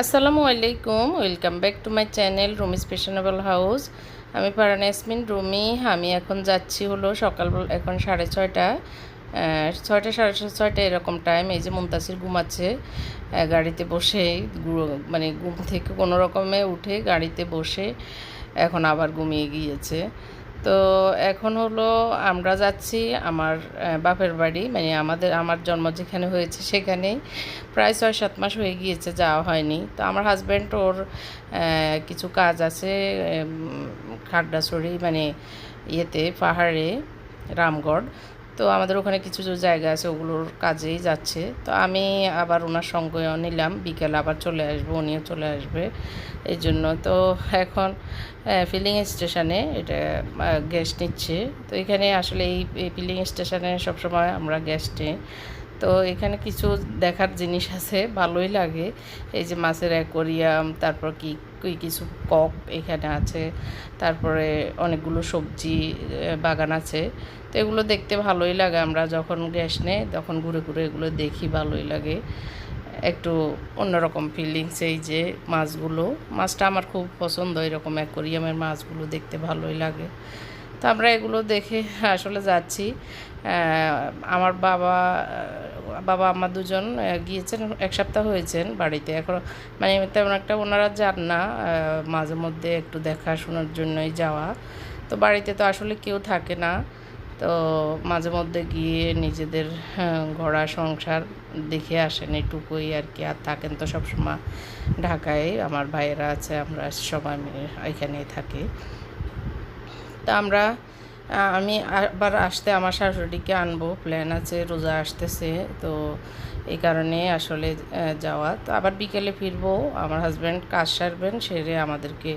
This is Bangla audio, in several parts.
আসসালামু আলাইকুম welcome back to my channel Rumi's fashionable house আমি পারান ইয়াসমিন, রুমি, আমি এখন যাচ্ছি হলো সকাল এখন সাড়ে ছয়টা। ছয়টা, সাড়ে ছয়টা এরকম টাইম এই যে মুমতাসির ঘুমাচ্ছে গাড়িতে বসে মানে ঘুম থেকে কোনো রকমে উঠে গাড়িতে বসে, এখন আবার ঘুমিয়ে গিয়েছে। তো এখন হলো আমরা যাচ্ছি আমার বাপের বাড়ি মানে আমাদের, আমার জন্ম যেখানে হয়েছে সেখানেই। প্রায় ছয় সাত মাস হয়ে গিয়েছে, যাওয়া হয়নি। তো আমার হাজব্যান্ড ওর কিছু কাজ আছে খাড্ডাছড়ি মানে ইয়েতে, পাহাড়ে, রামগড়। তো আমাদের ওখানে কিছু কিছু জায়গা আছে, ওগুলোর কাজেই যাচ্ছে। তো আমি আবার ওনার সঙ্গে নিলাম, বিকেলে আবার চলে আসব, উনিও চলে আসবে। এই জন্য তো এখন ফিলিং স্টেশনে এটা গ্যাস নিচ্ছে। তো এখানে আসলে এই ফিলিং স্টেশনে সবসময় আমরা গ্যাস নিই তো এখানে কিছু দেখার জিনিস আছে, ভালোই লাগে। এই যে মাছের অ্যাকোরিয়াম, তারপর কি কি কিছু কক এখানে আছে, তারপরে অনেকগুলো সবজি বাগান আছে। তো এগুলো দেখতে ভালোই লাগে, আমরা যখন গ্যাস নেই তখন ঘুরে ঘুরে এগুলো দেখি, ভালোই লাগে। একটু অন্যরকম ফিলিংস এই যে মাছগুলো। মাছটা আমার খুব পছন্দ, এরকম অ্যাকোরিয়ামের মাছগুলো দেখতে ভালোই লাগে। তো আমরা এগুলো দেখে আসলে যাচ্ছি। আমার বাবা বাবা আমার দুজন গিয়েছেন, এক সপ্তাহ হয়েছেন বাড়িতে। এখন মানে তেমন একটা ওনারা যান না মাঝে মধ্যে একটু দেখাশোনার জন্যই যাওয়া। তো বাড়িতে তো আসলে কেউ থাকে না। তো মাঝে মধ্যে গিয়ে নিজেদের ঘোড়া সংসার দেখে আসেন এটুকুই আর কি। আর থাকেন তো সবসময় ঢাকায়। আমার ভাইয়েরা আছে, আমরা সবাই মিলে এখানেই থাকি। তা আমরা আমি আবার আসতে আমার শাশুড়িকে আনব। প্ল্যান আছে, রোজা আসতেছে, তো এই কারণে আসলে যাওয়া। তো আবার বিকেলে ফিরবো, আমার হাজব্যান্ড কাজ সারবেন, সেরে আমাদেরকে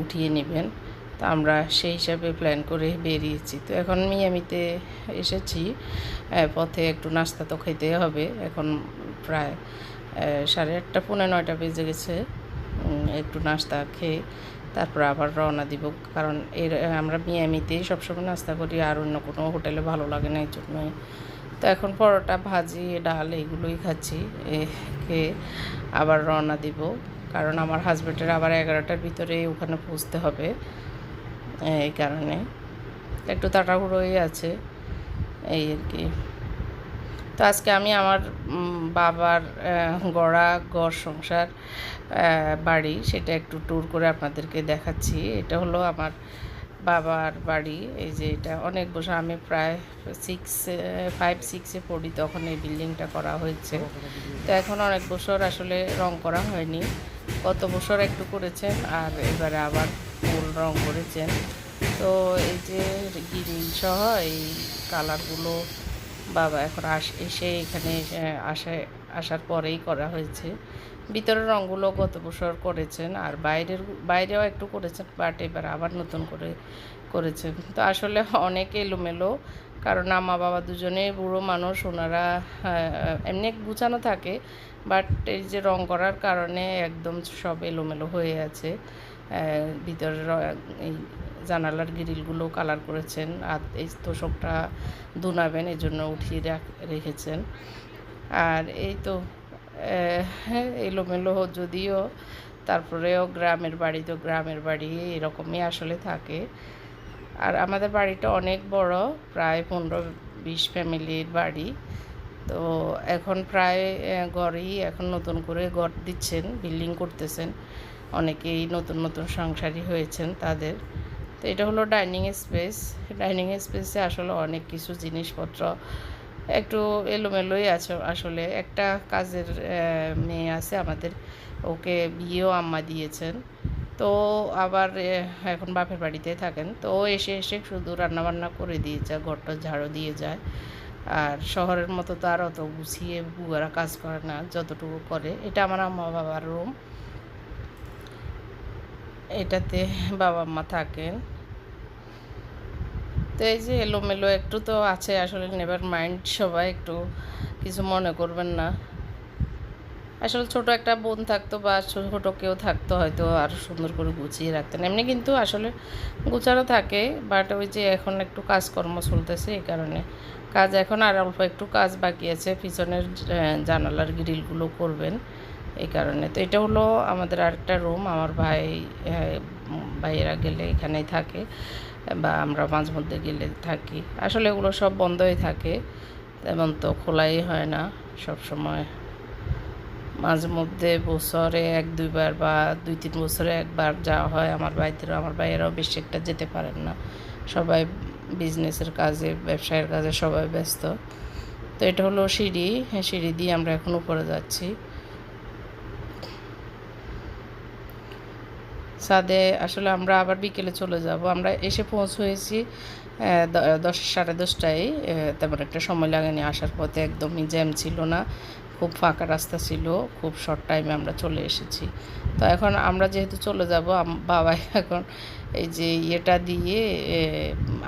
উঠিয়ে নেবেন। তো আমরা সেই হিসাবে প্ল্যান করে বেরিয়েছি। তো এখন মিয়ামিতে এসেছি পথে একটু নাস্তা তো খেতে হবে। এখন প্রায় সাড়ে আটটা, পৌনে নয়টা বেজে গেছে। একটু নাস্তা খেয়ে তারপর আবার রওনা দিব। কারণ এর, আমরা মিয়ামিতেই সবসময় নাস্তা করি আর অন্য কোনো হোটেলে ভালো লাগে না এই জন্যই তো এখন পরোটা, ভাজি, ডাল এগুলোই খাচ্ছি। এ খেয়ে আবার রওনা দিব। কারণ আমার হাজব্যান্ডের আবার এগারোটার ভিতরে ওখানে পৌঁছতে হবে। এই কারণে। একটু তাড়াহুড়োই আছে। এই আর কি। তো আজকে আমি আমার বাবার গড়া গড় সংসার বাড়ি, সেটা একটু ট্যুর করে আপনাদেরকে দেখাচ্ছি। এটা হলো আমার বাবার বাড়ি। এই যে এটা অনেক বছর আমি প্রায় সিক্স ফাইভ সিক্সে পড়ি, তখন এই বিল্ডিংটা করা হয়েছে। তো এখন অনেক বছর আসলে রং করা হয়নি। গত বছর একটু করেছেন, আর এবারে আবার ফুল রং করেছেন। তো এই যে গিরিল সহ এই কালারগুলো বাবা এখন আস, এসে এখানে আসায় আসার পরেই করা হয়েছে। ভিতরের রঙগুলো গত বছর করেছেন আর বাইরের, বাইরেও একটু করেছেন বাট এবার আবার নতুন করে করেছেন। তো আসলে অনেক এলোমেলো, কারণ মা বাবা দুজনে বুড়ো মানুষ, ওনারা এমনি গুছানো থাকে বাট এই যে রং করার কারণে একদম সব এলোমেলো হয়ে আছে। ভিতরের এই জানালার গ্রিলগুলো কালার করেছেন, আর এই তোষকটা দুনাবেন এই জন্য উঠিয়ে রাখ- রেখেছেন। আর এই তো এলোমেলো যদিও তারপরেও গ্রামের বাড়ি তো গ্রামের বাড়ি, এরকমই আসলে থাকে। আর আমাদের বাড়িটা অনেক বড়, প্রায় পনেরো বিশ ফ্যামিলির বাড়ি। তো এখন প্রায় ঘরেই এখন নতুন করে ঘর দিচ্ছেন, বিল্ডিং করতেছেন। অনেকেই নতুন নতুন সংসারী হয়েছেন তাদের। তো এটা হলো ডাইনিং স্পেস। ডাইনিং স্পেসে আসলে অনেক কিছু জিনিসপত্র একটু এলোমেলোই আছে আসলে। একটা কাজের মেয়ে আছে আমাদের। ওকে বিয়েও আম্মা দিয়েছেন। তো আবার এখন বাপের বাড়িতে থাকেন। তো এসে এসে শুধু রান্নাবান্না করে দিয়ে যায়, ঘরটা ঝাড়ু দিয়ে যায়। আর শহরের মতো তো আর অত গুছিয়ে বুয়ারা কাজ করে না, যতটুকু করে। এটা আমার আম্মা বাবার রুম এটাতে বাবা মা থাকেন। তো এই যে এলোমেলো একটু তো আছে আসলে নেভার মাইন্ড সবাই একটু কিছু মনে করবেন না। আসলে ছোট একটা বোন থাকতো বা ছোটো কেউ থাকতো হয়তো আরও সুন্দর করে গুছিয়ে রাখতেন। এমনি কিন্তু আসলে গুছানো থাকে বাট ওই যে এখন একটু কাজকর্ম চলতেছে এই কারণে। কাজ এখন আর অল্প একটু কাজ বাকি আছে পিছনের জানালার গ্রিলগুলো করবেন এই কারণে। তো এটা হলো আমাদের আরেকটা রুম আমার ভাই উম, ভাইয়েরা গেলে এখানেই থাকে বা আমরা মাঝে মধ্যে গেলে থাকি। আসলে এগুলো সব বন্ধই থাকে তেমন তো খোলাই হয় না সব সময়। মাঝে মধ্যে বছরে এক, দুইবার বা দুই, তিন বছরে একবার যাওয়া হয়। আমার বাড়িতেও আমার ভাইয়েরাও বেশি একটা যেতে পারেন না। সবাই বিজনেসের কাজে, ব্যবসায়ের কাজে সবাই ব্যস্ত। তো এটা হলো সিঁড়ি। হ্যাঁ সিঁড়ি দিয়ে আমরা এখন উপরে যাচ্ছি। ছাদে আসলে আমরা আবার বিকেলে চলে যাব। আমরা এসে পৌঁছেছি দশ, সাড়ে দশটায়। তেমন একটা সময় লাগেনি, আসার পথে একদমই জ্যাম ছিল না। খুব ফাঁকা রাস্তা ছিল, খুব শর্ট টাইমে আমরা চলে এসেছি। তো এখন আমরা যেহেতু চলে যাব বাবাই এখন এই যে ইয়েটা দিয়ে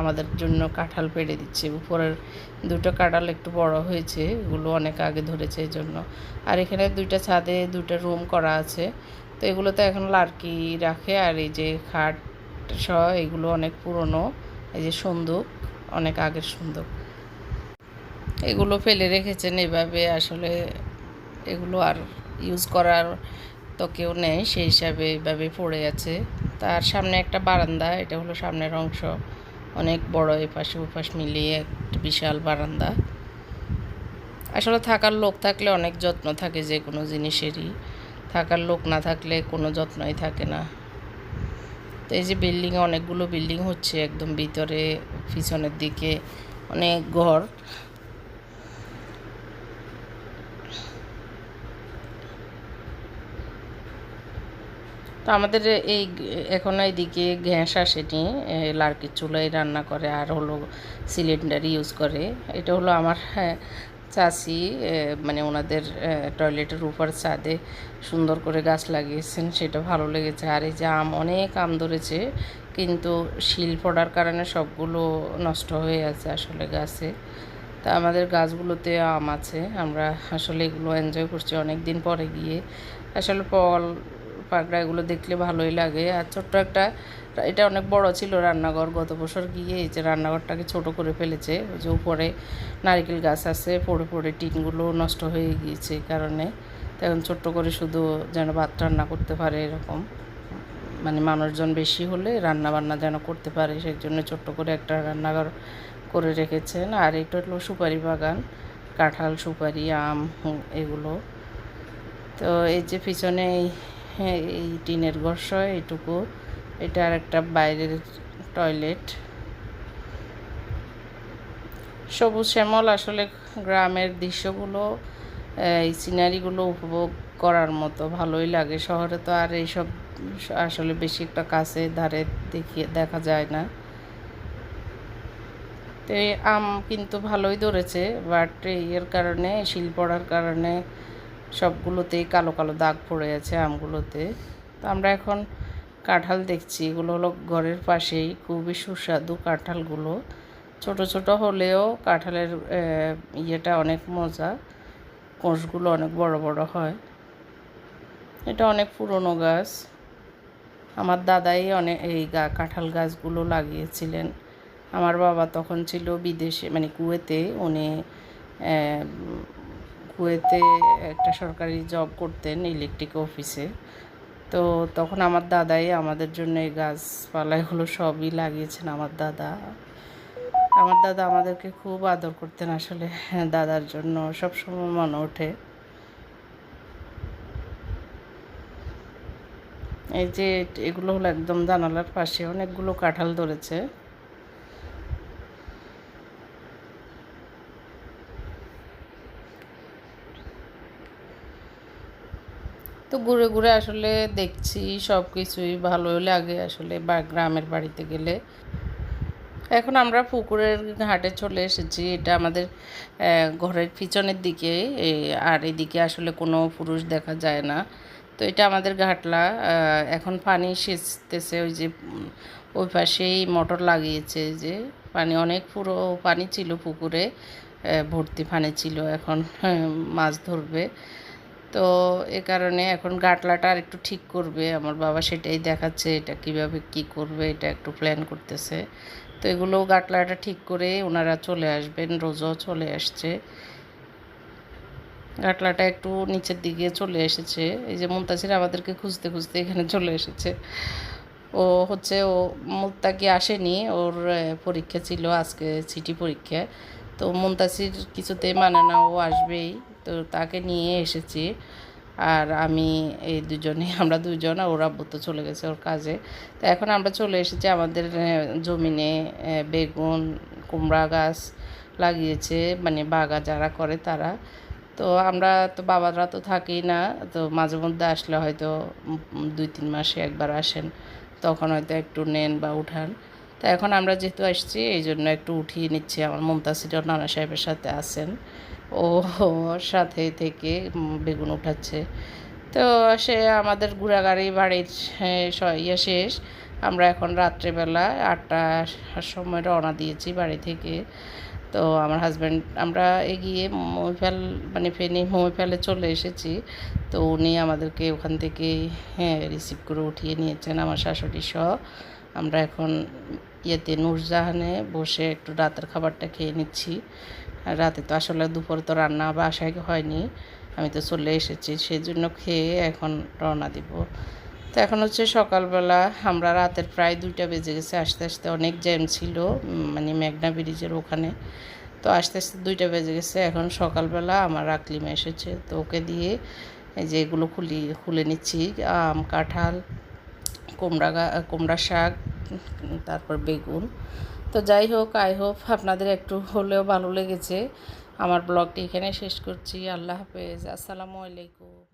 আমাদের জন্য কাঁঠাল পেড়ে দিচ্ছে। উপরের দুটো কাঁঠাল একটু বড় হয়েছে, এগুলো অনেক আগে ধরেছে এই জন্য আর এখানে দুইটা ছাদে দুইটা রুম করা আছে। তো এগুলোতে এখন লার্কি রাখে, আর এই যে খাট সহ এগুলো অনেক পুরনো, এই যে সন্দুক, অনেক আগের সন্দুক। এগুলো ফেলে রেখেছেন এভাবে, আসলে এগুলো আর ইউজ করার তো কেউ নেই, সেই হিসাবে এইভাবে পড়ে আছে। তার সামনে একটা বারান্দা, এটা হলো সামনের অংশ, অনেক বড় এপাশে ওপাশ মিলিয়ে একটা বিশাল বারান্দা। আসলে থাকার লোক থাকলে অনেক যত্ন থাকে যে কোনো জিনিসেরই। থাকার লোক না থাকলে কোনো যত্নই থাকে না। তো এই যে বিল্ডিংয়ে অনেকগুলো বিল্ডিং হচ্ছে একদম ভিতরে, পিছনের দিকে, অনেক ঘর। তো আমাদের এই এখন এইদিকে গ্যাস আসেনি লার্কির চুলায় রান্না করে আর হলো সিলিন্ডার ইউজ করে। এটা হলো আমার এ, মানে ওনাদের টয়লেটের উপর ছাদে সুন্দর করে গাছ লাগিয়েছেন সেটা ভালো লেগেছে। আর এই যে আম অনেক আম ধরেছে কিন্তু শিল পড়ার কারণে সবগুলো নষ্ট হয়ে আছে আসলে গাছে। তা আমাদের গাছগুলোতে আম আছে আমরা আসলে এগুলো এনজয় করছি অনেক দিন পরে গিয়ে। আসলে ফল পাকড়া এগুলো দেখলে ভালোই লাগে। আর ছোট্ট একটা, এটা অনেক বড় ছিল রান্নাঘর গত বছর গিয়ে এই যে রান্নাঘরটাকে ছোট করে ফেলেছে। ওই যে উপরে নারকেল গাছ আছে, পড়ে পড়ে টিনগুলো নষ্ট হয়ে গিয়েছে এই কারণে। তো এখন ছোট্ট করে শুধু যেন ভাত রান্না করতে পারে এরকম। মানে মানুষজন বেশি হলে রান্না বান্না যেন করতে পারে, সেই জন্য ছোট্ট করে একটা রান্নাঘর করে রেখেছেন। আর এটা হলো সুপারি বাগান, কাঁঠাল, সুপারি, আম, এগুলো। তো এই যে পিছনে হ্যাঁ, এই টিনের ঘর সহ এইটুকু এটা আর একটা বাইরের টয়লেট। সবুজ শ্যামল আসলে গ্রামের দৃশ্যগুলো এই সিনারিগুলো উপভোগ করার মতো ভালোই লাগে। শহরে তো আর এইসব আসলে বেশি একটা কাছে ধারে দেখিয়ে দেখা যায় না। তো আম কিন্তু ভালোই ধরেছে বাট এর কারণে শিল পড়ার কারণে সবগুলোতেই কালো কালো দাগ পড়ে আছে আমগুলোতে। তো আমরা এখন কাঁঠাল দেখছি, এগুলো হলো ঘরের পাশেই খুবই সুস্বাদু কাঁঠালগুলো। ছোট ছোট হলেও কাঁঠালের ইয়েটা অনেক মজা, কোষগুলো অনেক বড় বড় হয়। এটা অনেক পুরনো গাছ। আমার দাদাই অনেক এই গা, কাঁঠাল গাছগুলো লাগিয়েছিলেন। আমার বাবা তখন ছিল বিদেশে মানে কুয়েতে। উনি কুয়েতে একটা সরকারি জব করতেন ইলেকট্রিক অফিসে তো তখন আমার দাদাই আমাদের জন্য এই গাছপালা এগুলো সবই লাগিয়েছেন আমার দাদা। আমার দাদা আমাদেরকে খুব আদর করতেন আসলে হ্যাঁ, দাদার জন্য সব সবসময় মনে ওঠে। এই যে এগুলো হলো একদম জানালার পাশে অনেকগুলো কাঁঠাল ধরেছে। তো ঘুরে ঘুরে আসলে দেখছি সব কিছুই ভালোই লাগে আসলে বা গ্রামের বাড়িতে গেলে। এখন আমরা পুকুরের ঘাটে চলে এসেছি। এটা আমাদের ঘরের পিছনের দিকে। আর এদিকে আসলে কোনো পুরুষ দেখা যায় না। তো এটা আমাদের ঘাটলা। এখন পানি সেচতেছে ওই যে ওই পাশেই মোটর লাগিয়েছে যে পানি অনেক পুরো পানি ছিল পুকুরে। ভর্তি পানি ছিল। এখন হ্যাঁ, মাছ ধরবে। তো এ কারণে এখন গাটলাটা আর একটু ঠিক করবে। আমার বাবা সেটাই দেখাচ্ছে, এটা কীভাবে কি করবে, এটা একটু প্ল্যান করতেছে। তো এগুলো গাটলাটা ঠিক করে ওনারা চলে আসবেন, রোজও চলে আসছে। গাটলাটা একটু নিচের দিকে চলে এসেছে। এই যে মুমতাসির আমাদেরকে খুঁজতে খুঁজতে এখানে চলে এসেছে। ও হচ্ছে, ও মুত্তাকি আসেনি, ওর পরীক্ষা ছিল, আজকে সিটি পরীক্ষা। তো মুমতাসির কিছুতেই মানে না, ও আসবেই। তো তাকে নিয়ে এসেছি। আর আমি এই দুজনে, আমরা দুজন আর ওর আব্বু চলে গেছে ওর কাজে। তো এখন আমরা চলে এসেছি, আমাদের জমিনে বেগুন, কুমড়া গাছ লাগিয়েছে মানে বাগা যারা করে তারা। তো আমরা তো, বাবারা তো থাকি না, তো মাঝে মধ্যে আসলে হয়তো দুই, তিন মাসে একবার আসেন। তখন হয়তো একটু নেন বা উঠান। তো এখন আমরা যেহেতু আসছি এই জন্য একটু উঠিয়ে নিচ্ছি আমার মমতাসিরও নানা সাহেবের সাথে আছেন। ও সাথে থেকে বেগুন উঠাচ্ছে। তো সে আমাদের ঘোরাগাড়ি বাড়ির আহ, স- ইয়ে শেষ। আমরা এখন রাত্রেবেলা আটটার সময় রওনা দিয়েছি বাড়ি থেকে। তো আমার হাজব্যান্ড আমরা এগিয়ে মহিফাল মানে ফেনি মহিফালে চলে এসেছি। তো উনি আমাদেরকে ওখান থেকে হ্যাঁ রিসিভ করে উঠিয়ে নিয়েছেন আমার শাশুড়ি সহ। আমরা এখন ইয়েতে নূরজাহানে বসে একটু রাতের খাবারটা খেয়ে নিচ্ছি। রাতে তো আসলে দুপুরে তো রান্না বাসায় হয়নি, আমি তো চলে এসেছি সেই জন্য খেয়ে এখন রওনা দিব। তো এখন হচ্ছে সকালবেলা, আমরা রাতের প্রায় দুইটা বেজে গেছে, আস্তে আস্তে অনেক জ্যাম ছিল মানে মেঘনা ব্রিজের ওখানে। তো আস্তে আস্তে দুইটা বেজে গেছে, এখন সকালবেলা আমার আকলিমা এসেছে, তো ওকে দিয়ে এই যে এগুলো খুলি, খুলে নিচ্ছি, আম, কাঁঠাল কুমড়া কুমড়া শাক, তারপর বেগুন। তো যাই হোক আই হোপ আপনাদের একটু হলেও ভালো লেগেছে। আমার ব্লগটি এখানে শেষ করছি। আল্লাহ হাফেজ। আসসালামু আলাইকুম।